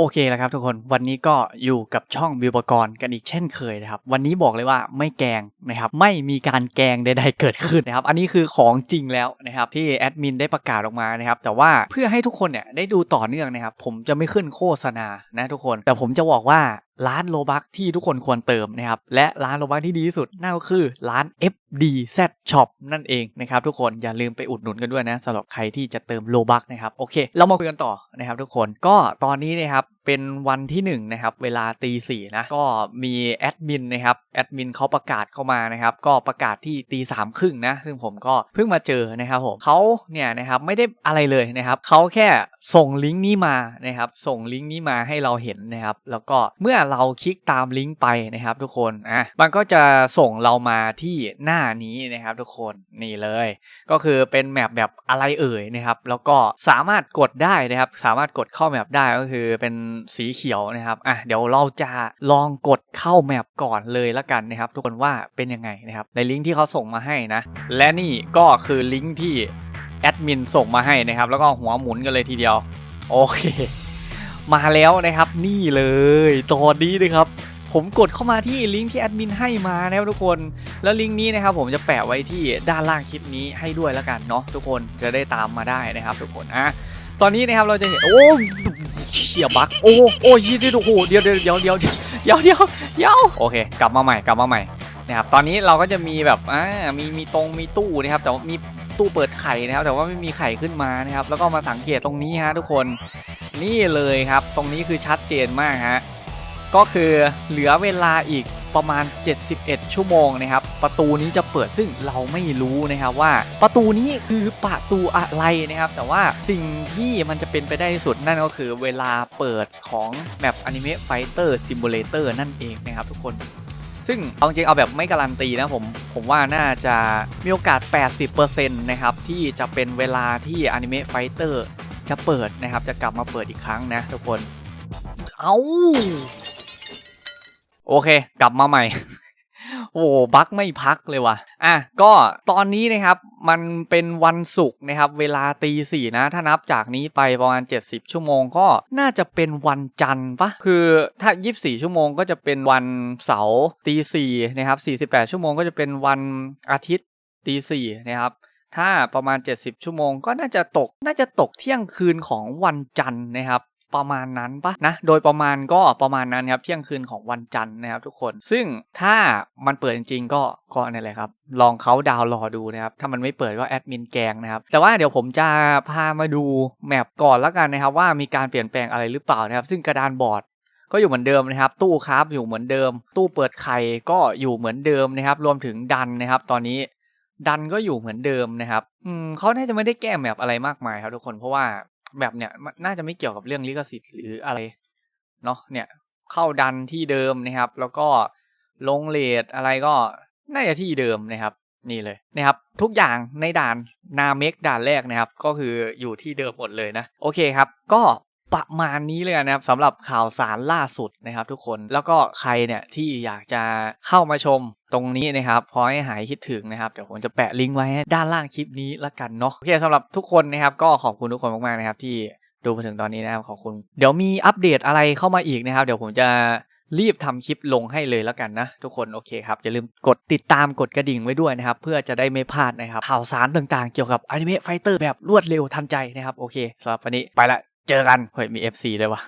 โอเคแล้วครับทุกคนวันนี้ก็อยู่กับช่องบิวปกรณ์กันอีกเช่นเคยนะครับ วันนี้บอกเลยว่าไม่แกล้งนะครับไม่มีการแกล้งใดๆเกิดขึ้นนะครับ อันนี้คือของจริงแล้วนะครับที่แอดมินได้ประกาศออกมานะครับแต่ว่าเพื่อให้ทุกคนเนี่ยได้ดูต่อเนื่องนะครับผมจะไม่ขึ้นโฆษณานะทุกคน แต่ผมจะบอกว่า ร้านโลบักที่ทุกคนควรเติมนะครับและร้านโลบักที่ดีที่สุดนั่นก็คือร้าน FDZ Shop นั่นเองนะครับทุกคนอย่าลืมไปอุดหนุนกันด้วยนะสำหรับใครที่จะเติมโลบักนะครับโอเค เรามาคุยกันต่อนะครับทุกคนก็ตอนนี้นะครับ เป็นวันที่1นงนะครับเวลาตีสี่นะก็มีแอดมินนะครับแอดมินเขาประกาศเข้ามานะครับก็ประกาศที่ตีสามครึ่งนะซึ่งผมก็เพิ่งมาเจอนะครับผมเขาเนี่ยนะครับไม่ได้อะไรเลยนะครับเขาแค่ส่งลิงก์นี้มานะครับส่งลิงก์นี้มาให้เราเห็นนะครับแล้วก็เมื่อเราคลิกตามลิงก์ไปนะครับทุกคนอะมันก็จะส่งเรามาที่หน้านี้นะครับทุกคนนี่เลย ก็คือเป็นแมปแบบอะไรเอ่ยนะครับแล้วก็สามารถกดได้นะครับสามารถกดเข้าแมปได้ก็คือเป็นสีเขียวนะครับอะเดี๋ยวเราจะลองกดเข้าแมปก่อนเลยละกันนะครับ ทุกคนว่าเป็นยังไงนะครับในลิงก์ที่เขาส่งมาให้นะ และนี่ก็คือลิงก์ที่แอดมินส่งมาให้นะครับ แล้วก็หัวหมุนกันเลยทีเดียว โอเค มาแล้วนะครับนี่เลยตอนนี้นะครับ ผมกดเข้ามาที่ลิงก์ที่แอดมินให้มานะครับทุกคนแล้วลิงก์นี้นะครับผมจะแปะไว้ที่ด้านล่างคลิปนี้ให้ด้วยแล้วกันเนาะทุกคนจะได้ตามมาได้นะครับ ทุกคนอะตอนนี้นะครับเราจะเห็นโอ้ เชียบักโอ้โอ้ยดิโอ้โหเดี๋ยวเดี๋ยวเดี๋ยวเดี๋ยวเดี๋ยวเดี๋ยวเดี๋ยวโอเค กลับมาใหม่กลับมาใหม่นะครับตอนนี้เราก็จะมีแบบอ่ามีมีตรงมีตู้นะครับ แต่ว่ามีตู้เปิดไข่นะครับ แต่ว่าไม่มีไข่ขึ้นมานะครับ แล้วก็มาสังเกตตรงนี้ฮะทุกคนนี่เลยครับ ตรงนี้คือชัดเจนมากฮะก็คือเหลือเวลาอีก ประมาณ 71 ชั่วโมงนะครับ ประตูนี้จะเปิดซึ่งเราไม่รู้นะครับว่า ประตูนี้คือประตูอะไรนะครับ แต่ว่าสิ่งที่มันจะเป็นไปได้ที่สุดนั่นก็คือเวลาเปิดของแมป Anime Fighter Simulator นั่นเองนะครับทุกคนซึ่งเอาจริงเอาแบบไม่การันตีนะผมผมว่าน่าจะมีโอกาส 80%นะครับ ที่จะเป็นเวลาที่ Anime Fighter จะเปิดนะครับ จะกลับมาเปิดอีกครั้งนะทุกคน เอา โอเค กลับมาใหม่โอ้บักไม่พักเลยว่ะ อะ ก็ตอนนี้นะครับ มันเป็นวันศุกร์นะครับ เวลาตีสี่นะ ถ้านับจากนี้ไปประมาณ 70 ชั่วโมงก็น่าจะเป็นวันจันทร์ปะ คือถ้า 24 ชั่วโมงก็จะเป็นวันเสาร์ตีสี่นะครับ 48 ชั่วโมงก็จะเป็นวันอาทิตย์ตีสี่นะครับถ้าประมาณ 70 ชั่วโมงก็น่าจะตกน่าจะตกเที่ยงคืนของวันจันทร์นะครับ ประมาณนั้นปะนะ โดยประมาณก็ประมาณนั้นครับเที่ยงคืนของวันจันทร์นะครับทุกคน ซึ่งถ้ามันเปิดจริงๆ ก็ก็นั่แหละครับ ลองเขาดาวรอดูนะครับ ถ้ามันไม่เปิดก็แอดมินแกงนะครับ แต่ว่าเดี๋ยวผมจะพามาดูแมปก่อนแล้วกันนะครับ ว่ามีการเปลี่ยนแปลงอะไรหรือเปล่านะครับ ซึ่งกระดานบอร์ดก็อยู่เหมือนเดิมนะครับ ตู้คราฟอยู่เหมือนเดิม ตู้เปิดไข่ก็อยู่เหมือนเดิมนะครับ รวมถึงดันนะครับ ตอนนี้ดันก็อยู่เหมือนเดิมนะครับ อืมเขาน่าจะไม่ได้แก้แมปอะไรมากมายครับทุกคนเพราะว่า แบบเนี้ยนน่าจะไม่เกี่ยวกับเรื่องลิขสิทธิ์หรืออะไรเนาะเนี่ยเข้าดันที่เดิมนะครับ แล้วก็ลงเลทอะไรก็น่าจะที่เดิมนะครับ นี่เลยนะครับ ทุกอย่างในด่านนาเมกด่านแรกนะครับ ก็คืออยู่ที่เดิมหมดเลยนะ โอเคครับ ก็ ประมาณนี้เลยนะครับสำหรับข่าวสารล่าสุดนะครับ ทุกคนแล้วก็ใครเนี่ยที่อยากจะเข้ามาชมตรงนี้นะครับพอให้หายคิดถึงนะครับเดี๋ยวผมจะแปะลิงก์ไว้ด้านล่างคลิปนี้ละกันเนาะโอเคสำหรับทุกคนนะครับ ก็ขอบคุณทุกคนมากๆนะครับ ที่ดูมาถึงตอนนี้นะครับขอบคุณ เดี๋ยวมีอัปเดตอะไรเข้ามาอีกนะครับ เดี๋ยวผมจะรีบทำคลิปลงให้เลยแล้วกันนะ ทุกคนโอเคครับอย่าลืมกดติดตามกดกระดิ่งไว้ด้วยนะครับ เพื่อจะได้ไม่พลาดนะครับข่าวสารต่างๆ เกี่ยวกับอนิเมะไฟเตอร์แบบรวดเร็วทันใจนะครับโอเคสำหรับวันนี้ไปละ เจอกัน เฮ้ยมีเอฟซีด้วยวะ